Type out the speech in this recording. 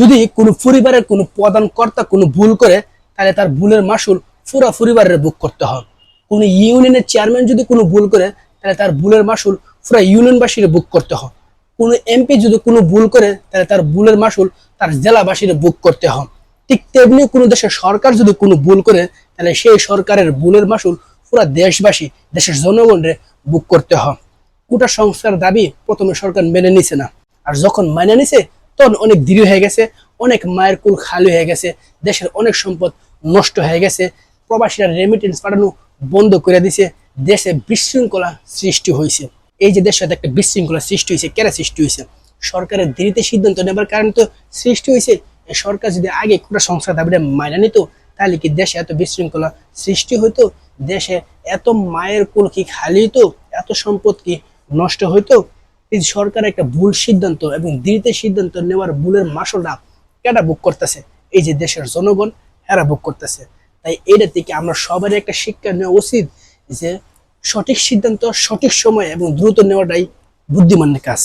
যদি কোনো পরিবারের কোনো প্রধান কর্তা কোনো ভুল করে, তাহলে তার ভুলের মাসুল পুরা পরিবারের বুক করতে হয় কোনো ইউনিয়নের চেয়ারম্যান যদি কোনো ভুল করে, তাহলে তার ভুলের মাসুল পুরা ইউনিয়নবাসীর বুক করতে হয় কোনো এমপি যদি কোনো ভুল করে, তাহলে তার ভুলের মাসুল তার জেলাবাসীর বুক করতে হয় ঠিক তেমনি কোনো দেশের সরকার যদি কোনো ভুল করে, তাহলে সেই সরকারের ভুলের মাসুল পুরা দেশবাসী, দেশের জনগণের বুক করতে হয় কোটা সংস্থার দাবি প্রথমে সরকার মেনে নিছে না। আর যখন মেনে নিছে তখন অনেক দেরি হয়ে গেছে, অনেক মায়ের কুল খালি হয়ে গেছে, দেশের অনেক সম্পদ নষ্ট হয়ে গেছে, প্রবাসীরা রেমিটেন্স পাঠানো বন্ধ করে দিছে, দেশে বিশৃঙ্খলা সৃষ্টি হয়েছে এই যে দেশের একটা বিশৃঙ্খলা সৃষ্টি হয়েছে কেন সৃষ্টি হয়েছে সরকারের দেরিতে সিদ্ধান্ত নেবার কারণে তো সৃষ্টি হয়েছে সরকার যদি আগে কোটা সংস্কার দাবিটা মাইনা নিত, তাহলে কি দেশে এত বিশৃঙ্খলা সৃষ্টি হইতো? দেশে এত মায়ের কুল কি খালি হইতো? এত সম্পদ কি নষ্ট হইতো? এই সরকার একটা ভুল সিদ্ধান্ত এবং দেরিতে সিদ্ধান্ত নেওয়ার ভুলের মাসলটা কেটা বুক করতেছে? এই যে দেশের জনগণ এরা বুক করতেছে। তাই এটা থেকে আমরা সবারই একটা শিক্ষা নেওয়া উচিত যে সঠিক সিদ্ধান্ত সঠিক সময় এবং দ্রুত নেওয়াটাই বুদ্ধিমানের কাজ।